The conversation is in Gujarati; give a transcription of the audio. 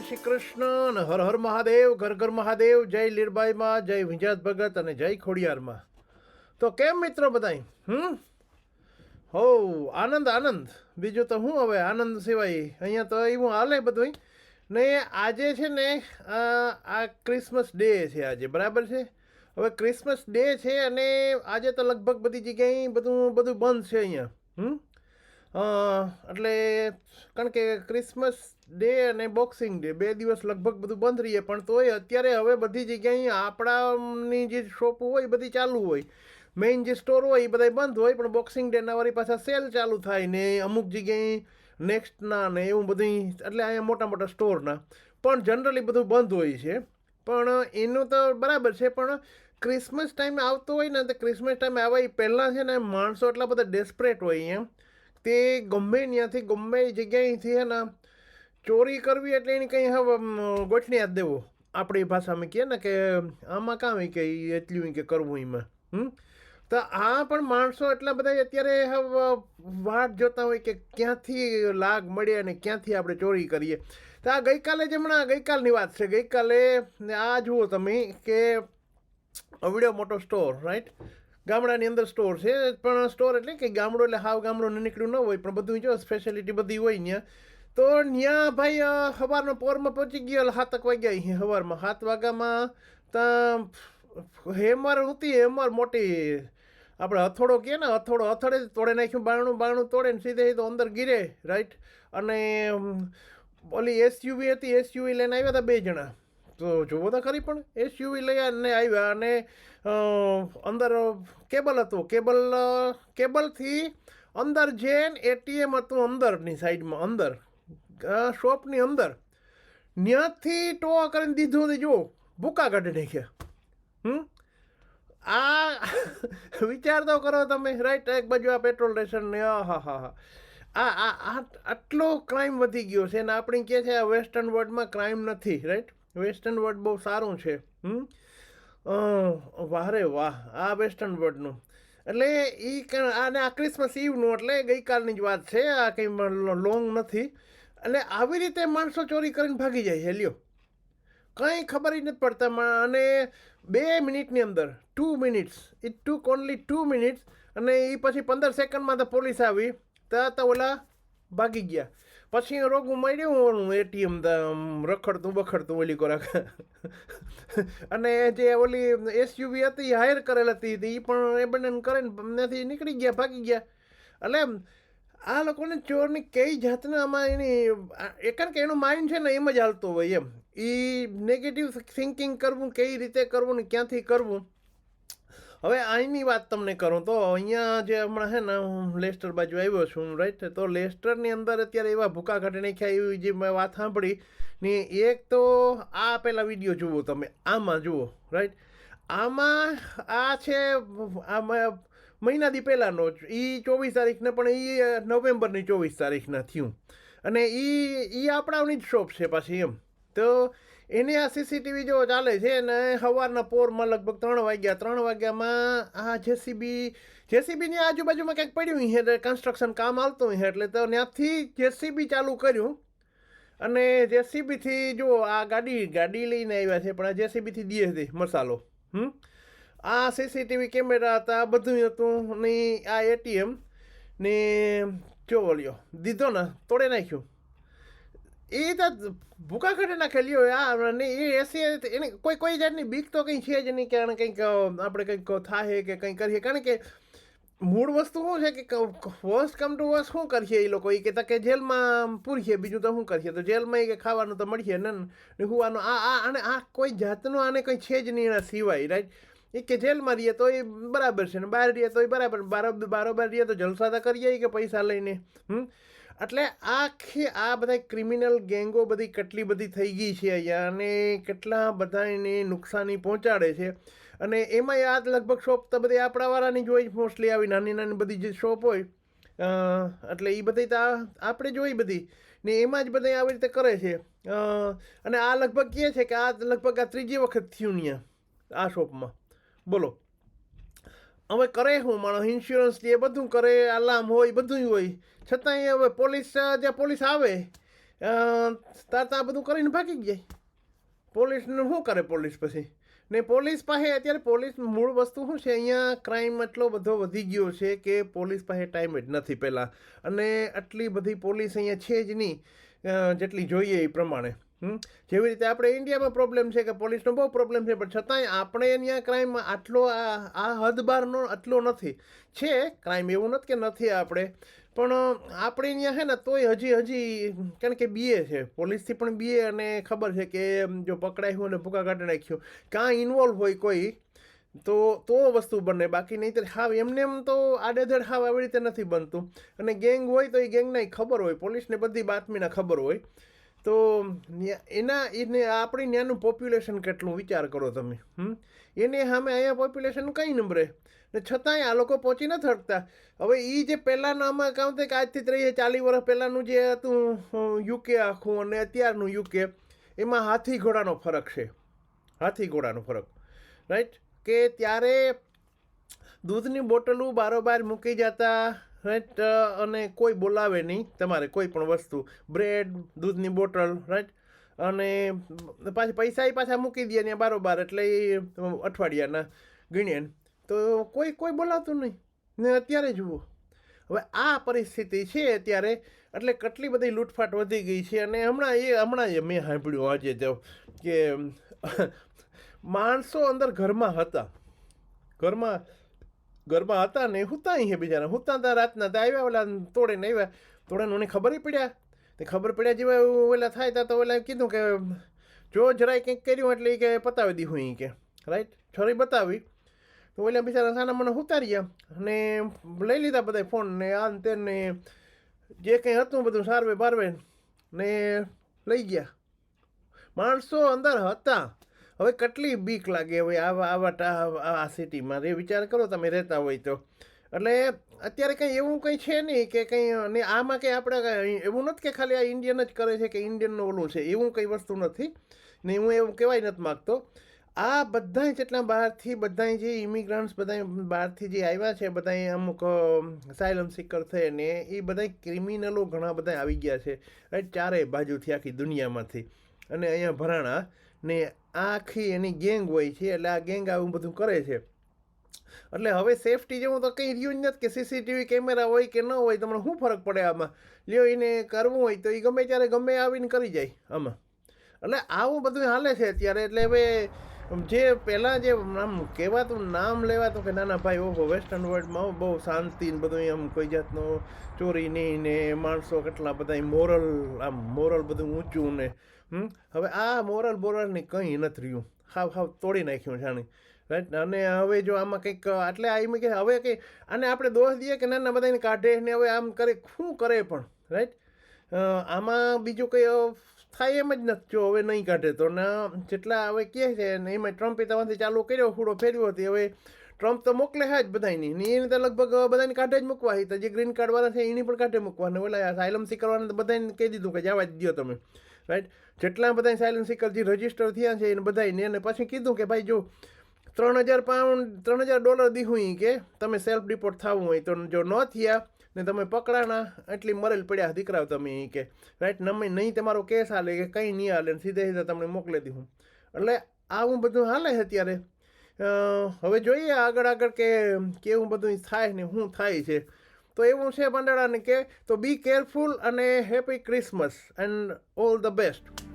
શ્રી કૃષ્ણ હર હર મહાદેવ, ઘર ઘર મહાદેવ, જય લીરબાઈમાં જય વિંજાત ભગત અને જય ખોડિયારમાં તો કેમ મિત્રો બધાય? હમ? હો, આનંદ આનંદ. બીજું તો હું હવે આનંદ સિવાય અહીંયા તો એવું હાલે બધું ને આજે છે ને આ ક્રિસમસ ડે છે આજે, બરાબર છે? હવે ક્રિસમસ ડે છે અને આજે તો લગભગ બધી જગ્યાએ બધું બધું બંધ છે અહીંયા. હમ? એટલે કારણ કે ક્રિસમસ ડે અને બોક્સિંગ ડે બે દિવસ લગભગ બધું બંધ રહીએ, પણ તોય અત્યારે હવે બધી જગ્યાએ આપણાની જે શોપ હોય એ બધી ચાલુ હોય. મેઇન જે સ્ટોર હોય એ બધા બંધ હોય, પણ બોક્સિંગ ડેના વારી પાછા સેલ ચાલુ થાય ને અમુક જગ્યાએ નેક્સ્ટના ને એવું બધી, એટલે અહીંયા મોટા મોટા સ્ટોરના પણ જનરલી બધું બંધ હોય છે. પણ એનું તો બરાબર છે, પણ ક્રિસમસ ટાઈમ આવતો હોય ને, તો ક્રિસમસ ટાઈમ આવે એ પહેલાં છે ને માણસો એટલા બધા ડેસ્પરેટ હોય એમ. તે ગમે ત્યાંથી, ગમે જગ્યાએથી હે ને, ચોરી કરવી એટલે એને કંઈ હવે ગોઠણી હાથ દેવો. આપણી ભાષામાં કહે ને કે, આમાં કામ કે એટલું કે કરવું એમાં. હમ? તો આ પણ માણસો એટલા બધા અત્યારે હવે વાટ જોતા હોય કે ક્યાંથી લાગ મળે અને ક્યાંથી આપણે ચોરી કરીએ. તો આ ગઈકાલે જ હમણાં, ગઈકાલની વાત છે. ગઈકાલે આ જુઓ તમે કે અવડ્યો મોટો સ્ટોર રાઈટ ગામડાની અંદર સ્ટોર છે, પણ સ્ટોર એટલે કે ગામડો એટલે હાવ ગામડો નીકળ્યું ન હોય, પણ બધું જો સ્પેશિયાલિટી બધી હોય ત્યાં તો ત્યાં ભાઈ સવારનો પોરમાં પહોંચી ગયો સાતક વાગ્યા અહીં સવારમાં સાત વાગ્યામાં ત્યાં હેમર હતી હેમર મોટી. આપણે હથોડો કહે ને હથોડો જ તોડે નાખ્યું, બારણું બારણું તોડે ને સીધે સીધો અંદર ગીરે રાઈટ અને ઓલી એસયુવી હતી એસયુવી લઈને આવ્યા હતા બે જણા. તો જુઓ તો ખરી પણ એસયુવી લઈ અને આવ્યા અને અંદર કેબલ હતું. કેબલ કેબલથી અંદર જૈન એટીએમ હતું અંદરની સાઈડમાં, અંદર. શોપની અંદર. ત્યાંથી ટો કરીને દીધું હતી જુઓ, ભૂકા કાઢી નાખ્યા. આ વિચાર તો કરો તમે. રાઈટ, એક બાજુ આ પેટ્રોલ સ્ટેશન ને હા હા હા. આ આ આટલો ક્રાઇમ વધી ગયો છે ને આપણે કહે છે આ વેસ્ટર્ન વર્લ્ડમાં ક્રાઇમ નથી, રાઈટ? વેસ્ટર્ન વર્લ્ડ બહુ સારું છે. હમ? અ, વાહ આ વેસ્ટર્ન વર્ડનું. એટલે એ આને આ ક્રિસમસ ઈવનું એટલે ગઈકાલની જ વાત છે આ કંઈ લોંગ નથી. એટલે આવી રીતે માણસો ચોરી કરીને ભાગી જાય છે લ્યો. કંઈ ખબર જ નથી પડતા અને બે મિનિટની અંદર two minutes it took only two minutes અને એ પછી પંદર સેકન્ડમાં તો પોલીસ આવી ત્યાં તો ઓલા ભાગી ગયા. પછી રોગું મળ્યું એટીએમ રખડતું બખડતું ઓલી કોરાક. અને જે ઓલી એસયુવી હતી હાયર કરેલ હતી એ પણ એ બંને કરીને નથી નીકળી ગયા, ભાગી ગયા. એટલે આ લોકોને ચોરની કઈ જાતના આમાં એની કારણ કે એનું માઇન્ડ છે ને એમ જ હાલતું હોય એમ. એ નેગેટિવ થિંકિંગ કરવું, કઈ રીતે કરવું ને ક્યાંથી કરવું હવે અહીંની વાત તમને કરું તો અહીંયા જે હમણાં છે ને હું લેસ્ટર બાજુ આવ્યો છું રાઈટ તો લેસ્ટરની અંદર અત્યારે એવા ભૂકા કાઢી નાખ્યા જે મેં વાત સાંભળી ને એક તો આ પહેલાં વીડિયો જુઓ તમે, આમાં જુઓ રાઈટ આમાં આ છે આમાં મહિના દી પહેલાંનો એ ચોવીસ તારીખને પણ એ નવેમ્બરની ચોવીસ તારીખના થયું. અને એ એ આપણાની જ શોપ છે પાછી એમ. તો એને આ સીસીટીવી જો ચાલે છે ને સવારના પોરમાં લગભગ ત્રણ વાગ્યા, ત્રણ વાગ્યામાં આ જેસીબી જેસીબીની આજુબાજુમાં કંઈક પડ્યું છે કન્સ્ટ્રક્શન કામ આવતું છે, એટલે તો ત્યાંથી જેસીબી ચાલુ કર્યું. અને જેસીબીથી જો આ ગાડી ગાડી લઈને આવ્યા છે, પણ આ જેસીબીથી દે હતી મસાલો. હમ? આ સીસીટીવી કેમેરા હતા, બધું હતું, ને આ એટીએમ ને જો લ્યો, દીધો ને, તોડે નાખ્યું. એ તો ભૂકા નાખે લ્યો આ ને એ એસી એને કોઈ કોઈ જાતની બીક તો કંઈ છે જ નહીં કે આને કંઈક આપણે કંઈક થાય કે કંઈ કરીએ. કારણ કે મૂળ વસ્તુ શું છે કે વર્સ્ટ કમ ટુ વર્સ્ટ શું કરીએ એ લોકો? એ કે જેલમાં પૂરીએ, બીજું તો શું કરીએ? તો જેલમાં એ કે ખાવાનું તો મળીએ ને હુવાનું આ આ, અને આ કોઈ જાતનું આને કંઈ છે જ નહીં એના સિવાય રાઈટ એ કે જેલમાં રહીએ તો એ બરાબર છે ને, બહાર રહીએ તો એ બરાબર, બારો, બારોબાર રહીએ તો જલસા તો કરીએ કે પૈસા લઈને, હમ? એટલે આખી આ બધા ક્રિમિનલ ગેંગો બધી કેટલી બધી થઈ ગઈ છે અહીંયા અને કેટલા બધા એને નુકસાની પહોંચાડે છે. અને એમાં આ લગભગ શોપ તો બધી આપણાવાળાની જ મોસ્ટલી આવી નાની નાની બધી જે શોપ હોય એટલે એ બધી તો આપણે જોઈ બધી. ને એમાં જ બધા આવી રીતે કરે છે. અને આ લગભગ કહે છે કે આ લગભગ આ ત્રીજી વખત થયું ત્યાં આ શોપમાં બોલો. હવે કરે હું માણસ ઇન્સ્યોરન્સ એ બધું કરે અલાર્મ હોય બધું હોય. છતાંય હવે પોલીસ જ્યાં પોલીસ આવે તાર આ બધું કરીને ભાગી જાય પોલીસનું શું કરે પોલીસ પછી? ને પોલીસ પાસે અત્યારે પોલીસ મૂળ વસ્તુ શું છે? અહીંયા ક્રાઇમ એટલો બધો વધી ગયો છે કે પોલીસ પાસે ટાઈમ જ નથી પહેલાં. અને આટલી બધી પોલીસ અહીંયા છે જ નહીં જેટલી જોઈએ એ પ્રમાણે. જેવી રીતે આપણે ઇન્ડિયામાં પ્રોબ્લેમ છે કે પોલીસનો બહુ પ્રોબ્લેમ છે, પણ છતાંય આપણે અહીંયા ક્રાઇમ આટલો આ હદ બહારનો આટલો નથી. છે ક્રાઇમ એવું નથી કે નથી આપણે, પણ આપણે અહીંયા છે ને તોય હજી હજી કારણ કે બીએ છે. પોલીસથી પણ બીએ અને ખબર છે કે જો પકડાયું અને ભૂકા કાઢી નાખ્યો કાં ઇન્વોલ્વ હોય કોઈ, તો તો વસ્તુ બને. બાકી નહીં તો હાવ એમને એમ તો આડેધડ હાવ આવી રીતે નથી બનતું. અને ગેંગ હોય તો એ ગેંગના ખબર હોય. પોલીસને બધી બાતમીના ખબર હોય. તો એના એને આપણી ત્યાંનું પોપ્યુલેશન કેટલું વિચાર કરો તમે એને સામે અહીંયા પોપ્યુલેશન કંઈ નંબરે ને છતાંય આ લોકો પહોંચી નથી શકતા. હવે એ જે પહેલાંનું આમાં કામ થાય કે આજથી ત્રીસ ચાલીસ વર્ષ પહેલાંનું જે હતું યુકે આખું અને અત્યારનું યુકે, એમાં હાથી ઘોડાનો ફરક છે. હાથી ઘોડાનો ફરક. રાઈટ કે ત્યારે દૂધની બોટલું બારોબાર મૂકી જતા રાઈટ અને કોઈ બોલાવે નહીં તમારે કોઈ પણ વસ્તુ. બ્રેડ દૂધની બોટલ રાઈટ અને પાછી પૈસા એ પાછા મૂકી દે ને બારોબાર એટલે એ અઠવાડિયાના ગણીએ તો કોઈ કોઈ બોલાવતું નહીં. ને અત્યારે જુઓ. હવે આ પરિસ્થિતિ છે અત્યારે, એટલે કેટલી બધી લૂંટફાટ વધી ગઈ છે અને હમણાં એ હમણાં એ મેં સાંભળ્યું આજે તો કે માણસો અંદર ઘરમાં હતા. ઘરમાં ઘરમાં હતા ને હુતા અહીં બિચારા હુતા હતા રાતના તો આવ્યા, ઓલા તોડીને આવ્યા. તોડીને મને ખબર પડ્યા. તે ખબર પડ્યા જેવા ઓલા થાય તા તો ઓલા કીધું કે, જો જરાય કંઈક કર્યું એટલે કે પતાવી દીધું અહીં કે. રાઈટ છોરી બતાવી. તો ઓલા બિચારા સાના મને ઉતાર્યા અને લઈ લીધા બધા ફોન ને આ ને તે ને જે કંઈ હતું બધું સારવે બારવે ને લઈ ગયા. માણસો અંદર હતા. હવે કેટલી બીક લાગે હવે આવા આવા આ સિટીમાં? એ વિચાર કરો તમે રહેતા હોય તો. એટલે અત્યારે કંઈ એવું કંઈ છે નહીં કે કંઈ અને આમાં કંઈ આપણે એવું નથી કે ખાલી આ ઇન્ડિયન જ કરે છે કે ઇન્ડિયનનું ઓલું છે. એવું કંઈ વસ્તુ નથી. ને હું એવું કહેવાય નથી માગતો. આ બધાય જેટલા બહારથી, બધાય જે ઇમિગ્રન્ટ્સ બધાય બહારથી જે આવ્યા છે, બધાય અમુક સાયલમ સિકર છે ને, એ બધાય ક્રિમિનલો ઘણા બધા આવી ગયા છે. ચારેય બાજુથી આખી દુનિયામાંથી. અને અહીંયા ભરાણા ને આખી એની ગેંગ હોય છે, એટલે આ ગેંગ આવું બધું કરે છે. એટલે હવે સેફટી જેવું તો કંઈ રહ્યું જ નથી કે સીસીટીવી કેમેરા હોય કે ન હોય, તમને શું ફરક પડે આમાં? લ્યો એને કરવું હોય તો એ ગમે ત્યારે ગમે આવીને કરી જાય આમાં. એટલે આવું બધું હાલે છે અત્યારે, એટલે હવે જે પહેલાં જે નામ કહેવાતું નામ લેવાતું કે નાના ભાઈ, ઓહો વેસ્ટર્ન વર્લ્ડમાં બહુ શાંતિ ને બધું એમ કોઈ જાતનું ચોરી નહીં ને, માણસો કેટલા બધા મોરલ આમ મોરલ બધું ઊંચું ને હવે આ મોરલ બોરલની કંઈ નથી રહ્યું. હાવ હાવ તોડી નાખ્યું જાણે. રાઈટ અને હવે જો આમાં કંઈક, એટલે આવી કે હવે કંઈ આને આપણે દોષ દઈએ કે નાના બધાને કાઢે ને હવે આમ કરે, શું કરે પણ? રાઈટ આમાં બીજું કંઈ થાય એમ જ નથી જો હવે નહીં કાઢે તો. ના જેટલા હવે કહે છે, ને એમાં ટ્રમ્પે તમારાથી ચાલુ કર્યો ફૂડો ફેર્યો હતી. હવે ટ્રમ્પ તો મોકલે હા જ બધાની ને એને તો લગભગ બધાને કાઢે જ મૂકવા. તો જે ગ્રીન કાર્ડવાળા છે, એની પણ કાઢે મૂકવા. ને ઓલા સાયલમ સિકરવાને તો બધાને કહી દીધું કે જવા જ દો તમે. રાઈટ જેટલા બધા સાયલમ સિકર જે રજિસ્ટર થયા છે એને બધાને અને પછી કીધું કે ભાઈ જો ત્રણ હજાર પાઉન્ડ ત્રણ હજાર ડોલર ઈ કે તમે સેલ્ફ ડિપોર્ટ થવું હોય તો જો ન થયા ને તમે પકડાણા એટલી મરેલ પડ્યા દીકરાઓ તમે એ કે રાઈટ નમે નહીં તમારો કેસ હાલે કે કંઈ નહીં હાલે સીધે સીધા તમને મોકલી દીધું એટલે આવું બધું હાલે છે અત્યારે. હવે જોઈએ આગળ આગળ કે કેવું બધું થાય ને શું થાય છે. તો એવું છે મંડળાને કે તો બી કેરફુલ અને happy Christmas and all the best